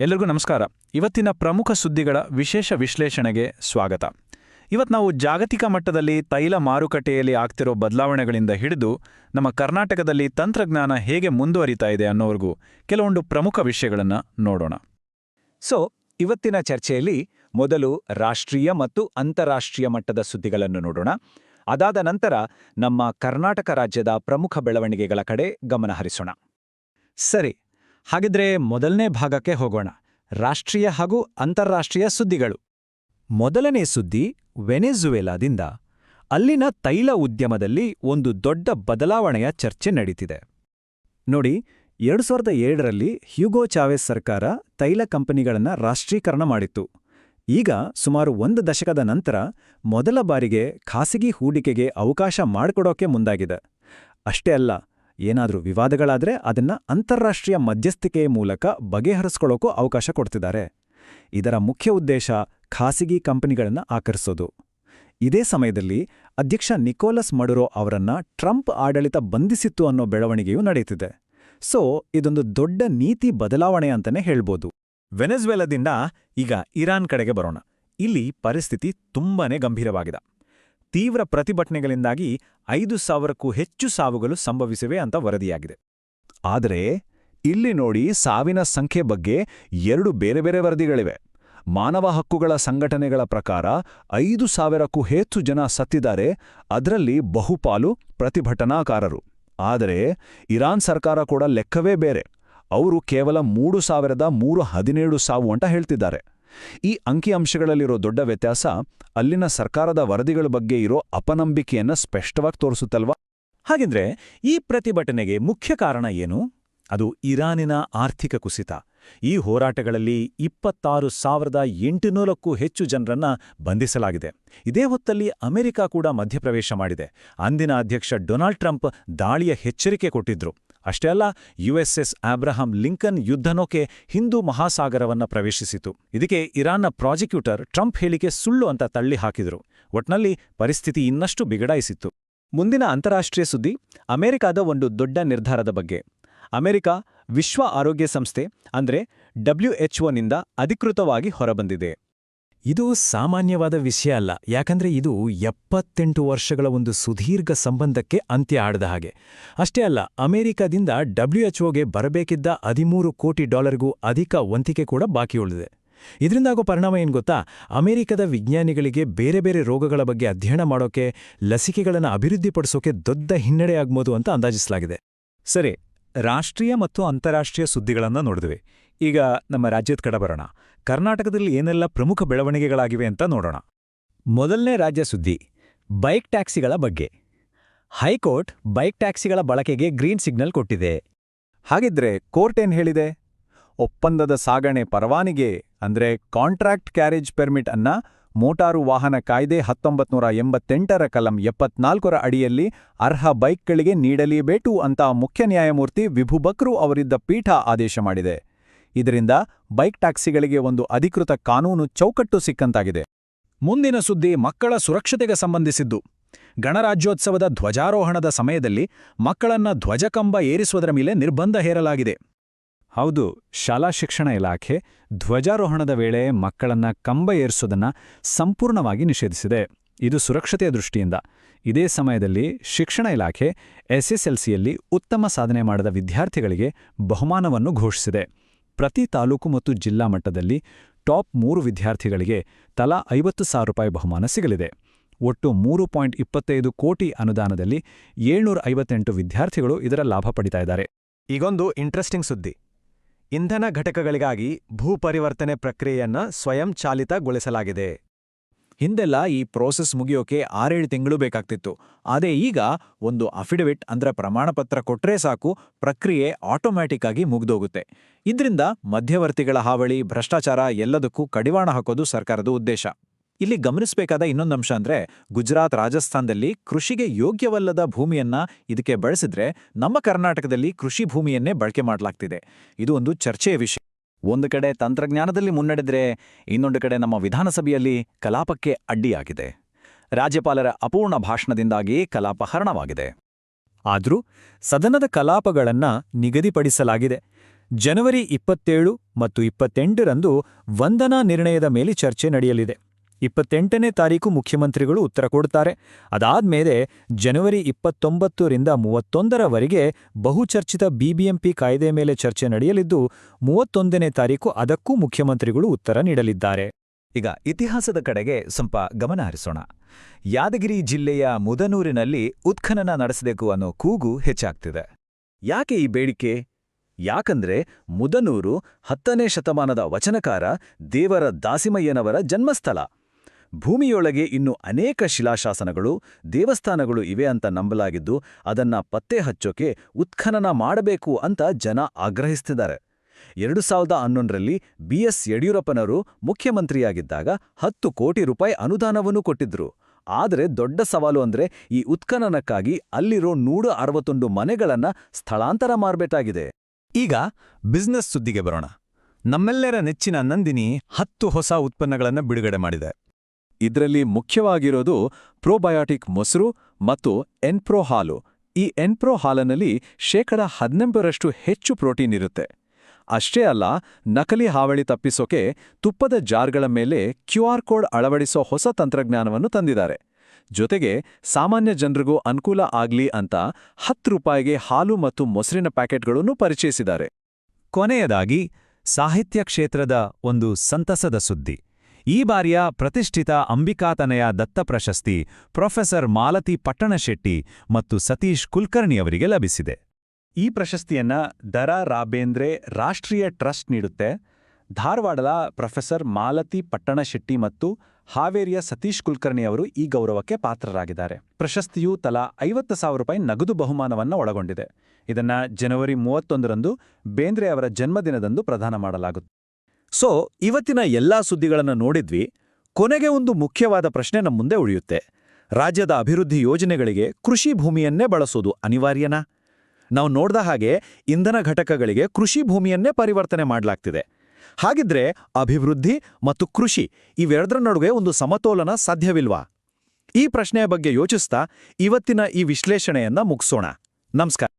ಎಲ್ರಿಗೂ ನಮಸ್ಕಾರ. ಇವತ್ತಿನ ಪ್ರಮುಖ ಸುದ್ದಿಗಳ ವಿಶೇಷ ವಿಶ್ಲೇಷಣೆಗೆ ಸ್ವಾಗತ. ಇವತ್ತು ನಾವು ಜಾಗತಿಕ ಮಟ್ಟದಲ್ಲಿ ತೈಲ ಮಾರುಕಟ್ಟೆಯಲ್ಲಿ ಆಗ್ತಿರೋ ಬದಲಾವಣೆಗಳಿಂದ ಹಿಡಿದು ನಮ್ಮ ಕರ್ನಾಟಕದಲ್ಲಿ ತಂತ್ರಜ್ಞಾನ ಹೇಗೆ ಮುಂದುವರಿತಾ ಇದೆ ಅನ್ನೋವರೆಗೂ ಕೆಲವೊಂದು ಪ್ರಮುಖ ವಿಷಯಗಳನ್ನು ನೋಡೋಣ. ಸೊ, ಇವತ್ತಿನ ಚರ್ಚೆಯಲ್ಲಿ ಮೊದಲು ರಾಷ್ಟ್ರೀಯ ಮತ್ತು ಅಂತಾರಾಷ್ಟ್ರೀಯ ಮಟ್ಟದ ಸುದ್ದಿಗಳನ್ನು ನೋಡೋಣ. ಅದಾದ ನಂತರ ನಮ್ಮ ಕರ್ನಾಟಕ ರಾಜ್ಯದ ಪ್ರಮುಖ ಬೆಳವಣಿಗೆಗಳ ಕಡೆ ಗಮನ ಹರಿಸೋಣ. ಸರಿ ಹಾಗಿದ್ರೆ ಮೊದಲನೇ ಭಾಗಕ್ಕೆ ಹೋಗೋಣ. ರಾಷ್ಟ್ರೀಯ ಹಾಗೂ ಅಂತಾರಾಷ್ಟ್ರೀಯ ಸುದ್ದಿಗಳು. ಮೊದಲನೇ ಸುದ್ದಿ ವೆನೆಜುವೆಲಾದಿಂದ. ಅಲ್ಲಿನ ತೈಲ ಉದ್ಯಮದಲ್ಲಿ ಒಂದು ದೊಡ್ಡ ಬದಲಾವಣೆಯ ಚರ್ಚೆ ನಡೀತಿದೆ. ನೋಡಿ, ಎರಡು ಸಾವಿರದ ಏಳರಲ್ಲಿ ಹ್ಯೂಗೋ ಚಾವೆಸ್ ಸರ್ಕಾರ ತೈಲ ಕಂಪನಿಗಳನ್ನು ರಾಷ್ಟ್ರೀಕರಣ ಮಾಡಿತ್ತು. ಈಗ ಸುಮಾರು ಒಂದು ದಶಕದ ನಂತರ ಮೊದಲ ಬಾರಿಗೆ ಖಾಸಗಿ ಹೂಡಿಕೆಗೆ ಅವಕಾಶ ಮಾಡಿಕೊಡೋಕೆ ಮುಂದಾಗಿದೆ. ಅಷ್ಟೇ ಅಲ್ಲ ಏನಾದರೂ ವಿವಾದಗಳಾದರೆ ಅದನ್ನ ಅಂತಾರಾಷ್ಟ್ರೀಯ ಮಧ್ಯಸ್ಥಿಕೆಯ ಮೂಲಕ ಬಗೆಹರಿಸ್ಕೊಳ್ಳೋಕೂ ಅವಕಾಶ ಕೊಡ್ತಿದ್ದಾರೆ. ಇದರ ಮುಖ್ಯ ಉದ್ದೇಶ ಖಾಸಗಿ ಕಂಪನಿಗಳನ್ನು ಆಕರ್ಸೋದು. ಇದೇ ಸಮಯದಲ್ಲಿ ಅಧ್ಯಕ್ಷ ನಿಕೋಲಸ್ ಮಡುರೋ ಅವರನ್ನ ಟ್ರಂಪ್ ಆಡಳಿತ ಬಂಧಿಸಿತ್ತು ಅನ್ನೋ ಬೆಳವಣಿಗೆಯೂ ನಡೆಯುತ್ತಿದೆ. ಸೊ, ಇದೊಂದು ದೊಡ್ಡ ನೀತಿ ಬದಲಾವಣೆ ಅಂತಲೇ ಹೇಳ್ಬೋದು. ವೆನೆಜ್ವೆಲದಿಂದ ಈಗ ಇರಾನ್ ಕಡೆಗೆ ಬರೋಣ. ಇಲ್ಲಿ ಪರಿಸ್ಥಿತಿ ತುಂಬಾನೇ ಗಂಭೀರವಾಗಿದೆ. ತೀವ್ರ ಪ್ರತಿಭಟನೆಗಳಿಂದಾಗಿ ಐದು ಸಾವಿರಕ್ಕೂ ಹೆಚ್ಚು ಸಾವುಗಳು ಸಂಭವಿಸಿವೆ ಅಂತ ವರದಿಯಾಗಿದೆ. ಆದರೆ, ಇಲ್ಲಿ ನೋಡಿ ಸಾವಿನ ಸಂಖ್ಯೆ ಬಗ್ಗೆ ಎರಡು ಬೇರೆ ಬೇರೆ ವರದಿಗಳಿವೆ. ಮಾನವ ಹಕ್ಕುಗಳ ಸಂಘಟನೆಗಳ ಪ್ರಕಾರ ಐದು ಸಾವಿರಕ್ಕೂ ಹೆಚ್ಚು ಜನ ಸತ್ತಿದ್ದಾರೆ, ಅದರಲ್ಲಿ ಬಹುಪಾಲು ಪ್ರತಿಭಟನಾಕಾರರು. ಆದರೆ, ಇರಾನ್ ಸರ್ಕಾರ ಕೂಡ ಲೆಕ್ಕವೇ ಬೇರೆ. ಅವರು ಕೇವಲ ಮೂರು ಸಾವಿರದ ಮೂರು ಹದಿನೇಳು ಸಾವು ಅಂತ ಹೇಳ್ತಿದ್ದಾರೆ. ಈ ಅಂಕಿಅಂಶಗಳಲ್ಲಿರೋ ದೊಡ್ಡ ವ್ಯತ್ಯಾಸ ಅಲ್ಲಿನ ಸರ್ಕಾರದ ವರದಿಗಳ ಬಗ್ಗೆ ಇರೋ ಅಪನಂಬಿಕೆಯನ್ನ ಸ್ಪಷ್ಟವಾಗಿ ತೋರಿಸುತ್ತಲ್ವಾ? ಹಾಗಿದ್ರೆ ಈ ಪ್ರತಿಭಟನೆಗೆ ಮುಖ್ಯ ಕಾರಣ ಏನು? ಅದು ಇರಾನಿನ ಆರ್ಥಿಕ ಕುಸಿತ. ಈ ಹೋರಾಟಗಳಲ್ಲಿ ಇಪ್ಪತ್ತಾರು ಸಾವಿರದ ಎಂಟುನೂರಕ್ಕೂ ಹೆಚ್ಚು ಜನರನ್ನ ಬಂಧಿಸಲಾಗಿದೆ. ಇದೇ ಹೊತ್ತಲ್ಲಿ ಅಮೆರಿಕ ಕೂಡ ಮಧ್ಯಪ್ರವೇಶ ಮಾಡಿದೆ. ಅಂದಿನ ಅಧ್ಯಕ್ಷ ಡೊನಾಲ್ಡ್ ಟ್ರಂಪ್ ದಾಳಿಯ ಎಚ್ಚರಿಕೆ ಕೊಟ್ಟಿದ್ರು. ಅಷ್ಟೇ ಅಲ್ಲ, ಯುಎಸ್ಎಸ್ ಆಬ್ರಹಾಂ ಲಿಂಕನ್ ಯುದ್ಧನೌಕೆ ಹಿಂದೂ ಮಹಾಸಾಗರವನ್ನ ಪ್ರವೇಶಿಸಿತು. ಇದಕ್ಕೆ ಇರಾನ್ನ ಪ್ರಾಸಿಕ್ಯೂಟರ್ ಟ್ರಂಪ್ ಹೇಳಿಕೆ ಸುಳ್ಳು ಅಂತ ತಳ್ಳಿ ಹಾಕಿದರು. ಒಟ್ನಲ್ಲಿ ಪರಿಸ್ಥಿತಿ ಇನ್ನಷ್ಟು ಬಿಗಡಾಯಿಸಿತ್ತು. ಮುಂದಿನ ಅಂತಾರಾಷ್ಟ್ರೀಯ ಸುದ್ದಿ, ಅಮೆರಿಕಾದ ಒಂದು ದೊಡ್ಡ ನಿರ್ಧಾರದ ಬಗ್ಗೆ. ಅಮೆರಿಕ ವಿಶ್ವ ಆರೋಗ್ಯ ಸಂಸ್ಥೆ, ಅಂದ್ರೆ ಡಬ್ಲ್ಯೂಎಚ್ಒನಿಂದ ಅಧಿಕೃತವಾಗಿ ಹೊರಬಂದಿದೆ. ಇದು ಸಾಮಾನ್ಯವಾದ ವಿಷಯ ಅಲ್ಲ. ಯಾಕಂದ್ರೆ ಇದು ಎಪ್ಪತ್ತೆಂಟು ವರ್ಷಗಳ ಒಂದು ಸುದೀರ್ಘ ಸಂಬಂಧಕ್ಕೆ ಅಂತ್ಯ ಆಡದ ಹಾಗೆ. ಅಷ್ಟೇ ಅಲ್ಲ, ಅಮೆರಿಕದಿಂದ ಡಬ್ಲ್ಯೂಎಚ್ಒಗೆ ಬರಬೇಕಿದ್ದ ಹದಿಮೂರು ಕೋಟಿ ಡಾಲರ್ಗೂ ಅಧಿಕ ವಂತಿಕೆ ಕೂಡ ಬಾಕಿ ಉಳಿದಿದೆ. ಇದರಿಂದಾಗೋ ಪರಿಣಾಮ ಏನು ಗೊತ್ತಾ? ಅಮೆರಿಕದ ವಿಜ್ಞಾನಿಗಳಿಗೆ ಬೇರೆ ಬೇರೆ ರೋಗಗಳ ಬಗ್ಗೆ ಅಧ್ಯಯನ ಮಾಡೋಕೆ, ಲಸಿಕೆಗಳನ್ನು ಅಭಿವೃದ್ಧಿಪಡಿಸೋಕೆ ದೊಡ್ಡ ಹಿನ್ನಡೆಯಾಗ್ಬೋದು ಅಂತ ಅಂದಾಜಿಸಲಾಗಿದೆ. ಸರಿ, ರಾಷ್ಟ್ರೀಯ ಮತ್ತು ಅಂತಾರಾಷ್ಟ್ರೀಯ ಸುದ್ದಿಗಳನ್ನು ನೋಡಿದ್ವಿ. ಈಗ ನಮ್ಮ ರಾಜ್ಯದ ಕಡೆ ಬರೋಣ. ಕರ್ನಾಟಕದಲ್ಲಿ ಏನೆಲ್ಲ ಪ್ರಮುಖ ಬೆಳವಣಿಗೆಗಳಾಗಿವೆ ಅಂತ ನೋಡೋಣ. ಮೊದಲನೇ ರಾಜ್ಯ ಸುದ್ದಿ, ಬೈಕ್ ಟ್ಯಾಕ್ಸಿಗಳ ಬಗ್ಗೆ. ಹೈಕೋರ್ಟ್ ಬೈಕ್ ಟ್ಯಾಕ್ಸಿಗಳ ಬಳಕೆಗೆ ಗ್ರೀನ್ ಸಿಗ್ನಲ್ ಕೊಟ್ಟಿದೆ. ಹಾಗಿದ್ರೆ ಕೋರ್ಟ್ ಏನ್ ಹೇಳಿದೆ? ಒಪ್ಪಂದದ ಸಾಗಣೆ ಪರವಾನಿಗೆ, ಅಂದ್ರೆ ಕಾಂಟ್ರಾಕ್ಟ್ ಕ್ಯಾರೇಜ್ ಪೆರ್ಮಿಟ್ ಅನ್ನ ಮೋಟಾರು ವಾಹನ ಕಾಯ್ದೆ ಹತ್ತೊಂಬತ್ನೂರ ಎಂಬತ್ತೆಂಟರ ಕಲಂ ಎಪ್ಪತ್ನಾಲ್ಕರ ಅಡಿಯಲ್ಲಿ ಅರ್ಹ ಬೈಕ್ಗಳಿಗೆ ನೀಡಲೇಬೇಕು ಅಂತ ಮುಖ್ಯ ನ್ಯಾಯಮೂರ್ತಿ ವಿಭು ಬಕ್ರು ಅವರಿದ್ದ ಪೀಠ ಆದೇಶ ಮಾಡಿದೆ. ಇದರಿಂದ ಬೈಕ್ ಟ್ಯಾಕ್ಸಿಗಳಿಗೆ ಒಂದು ಅಧಿಕೃತ ಕಾನೂನು ಚೌಕಟ್ಟು ಸಿಕ್ಕಂತಾಗಿದೆ. ಮುಂದಿನ ಸುದ್ದಿ ಮಕ್ಕಳ ಸುರಕ್ಷತೆಗೆ ಸಂಬಂಧಿಸಿದ್ದು. ಗಣರಾಜ್ಯೋತ್ಸವದ ಧ್ವಜಾರೋಹಣದ ಸಮಯದಲ್ಲಿ ಮಕ್ಕಳನ್ನ ಧ್ವಜಕಂಬ ಏರಿಸುವುದರ ಮೇಲೆ ನಿರ್ಬಂಧ ಹೇರಲಾಗಿದೆ. ಹೌದು, ಶಾಲಾ ಶಿಕ್ಷಣ ಇಲಾಖೆ ಧ್ವಜಾರೋಹಣದ ವೇಳೆ ಮಕ್ಕಳನ್ನ ಕಂಬ ಏರಿಸೋದನ್ನ ಸಂಪೂರ್ಣವಾಗಿ ನಿಷೇಧಿಸಿದೆ. ಇದು ಸುರಕ್ಷತೆಯ ದೃಷ್ಟಿಯಿಂದ. ಇದೇ ಸಮಯದಲ್ಲಿ ಶಿಕ್ಷಣ ಇಲಾಖೆ ಎಸ್ಎಸ್ಎಲ್ಸಿಯಲ್ಲಿ ಉತ್ತಮ ಸಾಧನೆ ಮಾಡಿದ ವಿದ್ಯಾರ್ಥಿಗಳಿಗೆ ಬಹುಮಾನವನ್ನು ಘೋಷಿಸಿದೆ. ಪ್ರತಿ ತಾಲೂಕು ಮತ್ತು ಜಿಲ್ಲಾ ಮಟ್ಟದಲ್ಲಿ ಟಾಪ್ ಮೂರು ವಿದ್ಯಾರ್ಥಿಗಳಿಗೆ ತಲಾ ಐವತ್ತು ಸಾವಿರ ರೂಪಾಯಿ ಬಹುಮಾನ ಸಿಗಲಿದೆ. ಒಟ್ಟು ಮೂರು ಪಾಯಿಂಟ್ ಇಪ್ಪತ್ತೈದು ಕೋಟಿ ಅನುದಾನದಲ್ಲಿ ಏಳ್ನೂರ ಐವತ್ತೆಂಟು ವಿದ್ಯಾರ್ಥಿಗಳು ಇದರ ಲಾಭ ಪಡಿತಾ ಇದ್ದಾರೆ. ಈಗೊಂದು ಇಂಟ್ರೆಸ್ಟಿಂಗ್ ಸುದ್ದಿ. ಇಂಧನ ಘಟಕಗಳಿಗಾಗಿ ಭೂಪರಿವರ್ತನೆ ಪ್ರಕ್ರಿಯೆಯನ್ನ ಸ್ವಯಂಚಾಲಿತಗೊಳಿಸಲಾಗಿದೆ ಹಿಂದೆಲ್ಲ ಈ ಪ್ರೋಸೆಸ್ ಮುಗಿಯೋಕೆ ಆರೇಳು ತಿಂಗಳು ಬೇಕಾಗ್ತಿತ್ತು. ಅದೇ ಈಗ ಒಂದು ಅಫಿಡವಿಟ್ ಅಂದ್ರೆ ಪ್ರಮಾಣಪತ್ರ ಕೊಟ್ಟರೆ ಸಾಕು, ಪ್ರಕ್ರಿಯೆ ಆಟೋಮ್ಯಾಟಿಕ್ ಆಗಿ ಮುಗ್ದೋಗುತ್ತೆ. ಇದರಿಂದ ಮಧ್ಯವರ್ತಿಗಳ ಹಾವಳಿ, ಭ್ರಷ್ಟಾಚಾರ ಎಲ್ಲದಕ್ಕೂ ಕಡಿವಾಣ ಹಾಕೋದು ಸರ್ಕಾರದ ಉದ್ದೇಶ. ಇಲ್ಲಿ ಗಮನಿಸಬೇಕಾದ ಇನ್ನೊಂದು ಅಂಶ ಅಂದ್ರೆ ಗುಜರಾತ್ ರಾಜಸ್ಥಾನದಲ್ಲಿ ಕೃಷಿಗೆ ಯೋಗ್ಯವಲ್ಲದ ಭೂಮಿಯನ್ನ ಇದಕ್ಕೆ ಬಳಸಿದ್ರೆ ನಮ್ಮ ಕರ್ನಾಟಕದಲ್ಲಿ ಕೃಷಿ ಭೂಮಿಯನ್ನೇ ಬಳಕೆ ಮಾಡಲಾಗ್ತಿದೆ. ಇದು ಒಂದು ಚರ್ಚೆಯ ವಿಷಯ. ಒಂದು ಕಡೆ ತಂತ್ರಜ್ಞಾನದಲ್ಲಿ ಮುನ್ನಡೆದರೆ ಇನ್ನೊಂದು ಕಡೆ ನಮ್ಮ ವಿಧಾನಸಭೆಯಲ್ಲಿ ಕಲಾಪಕ್ಕೆ ಅಡ್ಡಿಯಾಗಿದೆ. ರಾಜ್ಯಪಾಲರ ಅಪೂರ್ಣ ಭಾಷಣದಿಂದಾಗಿ ಕಲಾಪ ಹರಣವಾಗಿದೆ. ಆದರೂ ಸದನದ ಕಲಾಪಗಳನ್ನ ನಿಗದಿಪಡಿಸಲಾಗಿದೆ. ಜನವರಿ ಇಪ್ಪತ್ತೇಳು ಮತ್ತು ಇಪ್ಪತ್ತೆಂಟರಂದು ವಂದನಾ ನಿರ್ಣಯದ ಮೇಲೆ ಚರ್ಚೆ ನಡೆಯಲಿದೆ. ಇಪ್ಪತ್ತೆಂಟನೇ ತಾರೀಕು ಮುಖ್ಯಮಂತ್ರಿಗಳು ಉತ್ತರ ಕೊಡುತ್ತಾರೆ. ಅದಾದ್ಮೇಲೆ ಜನವರಿ ಇಪ್ಪತ್ತೊಂಬತ್ತರಿಂದ ಮೂವತ್ತೊಂದರವರೆಗೆ ಬಹುಚರ್ಚಿತ ಬಿಬಿಎಂಪಿ ಕಾಯ್ದೆ ಮೇಲೆ ಚರ್ಚೆ ನಡೆಯಲಿದ್ದು, ಮೂವತ್ತೊಂದನೇ ತಾರೀಕು ಅದಕ್ಕೂ ಮುಖ್ಯಮಂತ್ರಿಗಳು ಉತ್ತರ ನೀಡಲಿದ್ದಾರೆ. ಈಗ ಇತಿಹಾಸದ ಕಡೆಗೆ ಸ್ವಲ್ಪ ಗಮನ ಹರಿಸೋಣ. ಯಾದಗಿರಿ ಜಿಲ್ಲೆಯ ಮುದನೂರಿನಲ್ಲಿ ಉತ್ಖನನ ನಡೆಸಬೇಕು ಅನ್ನೋ ಕೂಗು ಹೆಚ್ಚಾಗ್ತಿದೆ. ಯಾಕೆ ಈ ಬೇಡಿಕೆ? ಯಾಕಂದ್ರೆ ಮುದನೂರು ಹತ್ತನೇ ಶತಮಾನದ ವಚನಕಾರ ದೇವರ ದಾಸಿಮಯ್ಯನವರ ಜನ್ಮಸ್ಥಳ. ಭೂಮಿಯೊಳಗೆ ಇನ್ನು ಅನೇಕ ಶಿಲಾಶಾಸನಗಳು, ದೇವಸ್ಥಾನಗಳು ಇವೆ ಅಂತ ನಂಬಲಾಗಿದ್ದು, ಅದನ್ನ ಪತ್ತೆ ಹಚ್ಚೋಕೆ ಉತ್ಖನನ ಮಾಡಬೇಕು ಅಂತ ಜನ ಆಗ್ರಹಿಸ್ತಿದ್ದಾರೆ. ಎರಡು ಸಾವಿರದ ಹನ್ನೊಂದರಲ್ಲಿ ಬಿ ಎಸ್ ಯಡಿಯೂರಪ್ಪನವರು ಮುಖ್ಯಮಂತ್ರಿಯಾಗಿದ್ದಾಗ ಹತ್ತು ಕೋಟಿ ರೂಪಾಯಿ ಅನುದಾನವನ್ನು ಕೊಟ್ಟಿದ್ರು. ಆದರೆ ದೊಡ್ಡ ಸವಾಲು ಅಂದ್ರೆ ಈ ಉತ್ಖನನಕ್ಕಾಗಿ ಅಲ್ಲಿರೋ ನೂರ ಅರವತ್ತೊಂದು ಮನೆಗಳನ್ನ ಸ್ಥಳಾಂತರ ಮಾಡಬೇಕಾಗಿದೆ. ಈಗ ಬಿಸ್ನೆಸ್ ಸುದ್ದಿಗೆ ಬರೋಣ. ನಮ್ಮೆಲ್ಲರ ನೆಚ್ಚಿನ ನಂದಿನಿ ಹತ್ತು ಹೊಸ ಉತ್ಪನ್ನಗಳನ್ನು ಬಿಡುಗಡೆ ಮಾಡಿದೆ. ಇದರಲ್ಲಿ ಮುಖ್ಯವಾಗಿರೋದು ಪ್ರೋಬಯೋಟಿಕ್ ಮೊಸರು ಮತ್ತು ಎನ್ಪ್ರೋ ಹಾಲು. ಈ ಎನ್ಪ್ರೋ ಹಾಲನಲ್ಲಿ ಶೇಕಡ ಹದಿನೆಂಟರಷ್ಟು ಹೆಚ್ಚು ಪ್ರೋಟೀನ್ ಇರುತ್ತೆ. ಅಷ್ಟೇ ಅಲ್ಲ, ನಕಲಿ ಹಾವಳಿ ತಪ್ಪಿಸೋಕೆ ತುಪ್ಪದ ಜಾರ್ಗಳ ಮೇಲೆ ಕ್ಯೂ ಆರ್ ಕೋಡ್ ಅಳವಡಿಸೋ ಹೊಸ ತಂತ್ರಜ್ಞಾನವನ್ನು ತಂದಿದ್ದಾರೆ. ಜೊತೆಗೆ ಸಾಮಾನ್ಯ ಜನರಿಗೂ ಅನುಕೂಲ ಆಗ್ಲಿ ಅಂತ ಹತ್ತು ರೂಪಾಯಿಗೆ ಹಾಲು ಮತ್ತು ಮೊಸರಿನ ಪ್ಯಾಕೆಟ್ಗಳನ್ನು ಪರಿಚಯಿಸಿದ್ದಾರೆ. ಕೊನೆಯದಾಗಿ, ಸಾಹಿತ್ಯ ಕ್ಷೇತ್ರದ ಒಂದು ಸಂತಸದ ಸುದ್ದಿ. ಈ ಬಾರಿಯ ಪ್ರತಿಷ್ಠಿತ ಅಂಬಿಕಾತನಯ ದತ್ತ ಪ್ರಶಸ್ತಿ ಪ್ರೊಫೆಸರ್ ಮಾಲತಿ ಪಟ್ಟಣಶೆಟ್ಟಿ ಮತ್ತು ಸತೀಶ್ ಕುಲಕರ್ಣಿಯವರಿಗೆ ಲಭಿಸಿದೆ. ಈ ಪ್ರಶಸ್ತಿಯನ್ನ ದರಾ ರಾಬೇಂದ್ರೆ ರಾಷ್ಟ್ರೀಯ ಟ್ರಸ್ಟ್ ನೀಡುತ್ತೆ. ಧಾರವಾಡದ ಪ್ರೊಫೆಸರ್ ಮಾಲತಿ ಪಟ್ಟಣಶೆಟ್ಟಿ ಮತ್ತು ಹಾವೇರಿಯ ಸತೀಶ್ ಕುಲ್ಕರ್ಣಿ ಅವರು ಈ ಗೌರವಕ್ಕೆ ಪಾತ್ರರಾಗಿದ್ದಾರೆ. ಪ್ರಶಸ್ತಿಯು ತಲಾ ಐವತ್ತು ಸಾವಿರ ರೂಪಾಯಿ ನಗದು ಬಹುಮಾನವನ್ನು ಒಳಗೊಂಡಿದೆ. ಇದನ್ನು ಜನವರಿ ಮೂವತ್ತೊಂದರಂದು ಬೇಂದ್ರೆ ಅವರ ಜನ್ಮದಿನದಂದು ಪ್ರದಾನ ಮಾಡಲಾಗುತ್ತೆ ಸೊ ಇವತ್ತಿನ ಎಲ್ಲಾ ಸುದ್ದಿಗಳನ್ನು ನೋಡಿದ್ವಿ. ಕೊನೆಗೆ ಒಂದು ಮುಖ್ಯವಾದ ಪ್ರಶ್ನೆ ನಮ್ಮ ಮುಂದೆ ಉಳಿಯುತ್ತೆ. ರಾಜ್ಯದ ಅಭಿವೃದ್ಧಿ ಯೋಜನೆಗಳಿಗೆ ಕೃಷಿ ಭೂಮಿಯನ್ನೇ ಬಳಸೋದು ಅನಿವಾರ್ಯನಾ? ನಾವು ನೋಡ್ದ ಹಾಗೆ ಇಂಧನ ಘಟಕಗಳಿಗೆ ಕೃಷಿ ಭೂಮಿಯನ್ನೇ ಪರಿವರ್ತನೆ ಮಾಡಲಾಗ್ತಿದೆ. ಹಾಗಿದ್ರೆ ಅಭಿವೃದ್ಧಿ ಮತ್ತು ಕೃಷಿ ಇವೆರಡರ ನಡುವೆ ಒಂದು ಸಮತೋಲನ ಸಾಧ್ಯವಿಲ್ವಾ? ಈ ಪ್ರಶ್ನೆಯ ಬಗ್ಗೆ ಯೋಚಿಸ್ತಾ ಇವತ್ತಿನ ಈ ವಿಶ್ಲೇಷಣೆಯನ್ನ ಮುಗಿಸೋಣ. ನಮಸ್ಕಾರ.